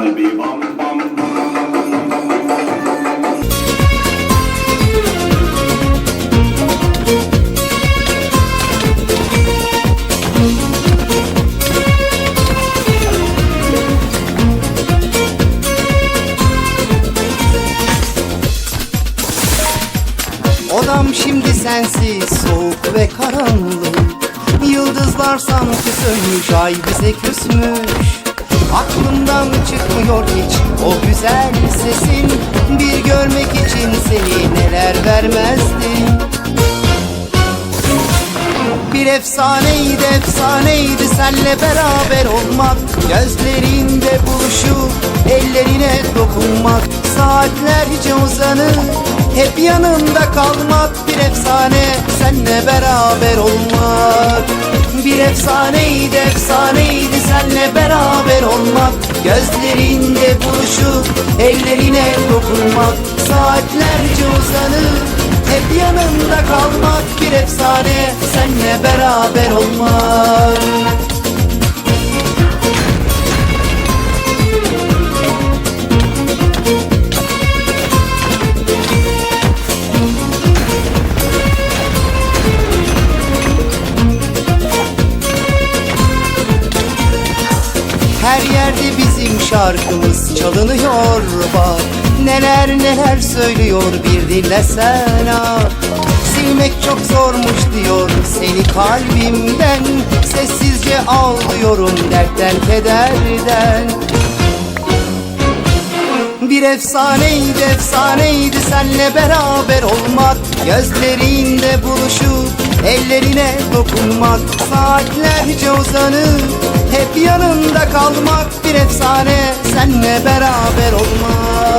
Odam şimdi sensiz soğuk ve karanlık. Yıldızlar sanki sönmüş ay bize küsmüş. Aklımdan çık çıkmıyor hiç o güzel sesin. Bir görmek için seni neler vermezdim bir efsaneydi efsaneydi senle beraber olmak. Gözlerinde buluşup ellerine dokunmak. Saatlerce uzanıp hep yanında kalmak. Bir efsane senle beraber olmak. Bir efsaneydi efsaneydi senle beraber olmak Gözlerinde buluşup ellerine dokunmak Saatlerce uzanıp hep yanında kalmak bir efsane Senle beraber olmak Her yerde bizim şarkımız çalınıyor bak. Neler neler söylüyor bir dinlesen ha Silmek çok zormuş diyor seni kalbimden. Sessizce ağlıyorum dertten kederden. Bir efsaneydi efsaneydi senle beraber olmak. Gözlerinde buluşup ellerine dokunmak. Saatlerce uzanıp hep yanında kalmak Bir efsane. Senle beraber olmak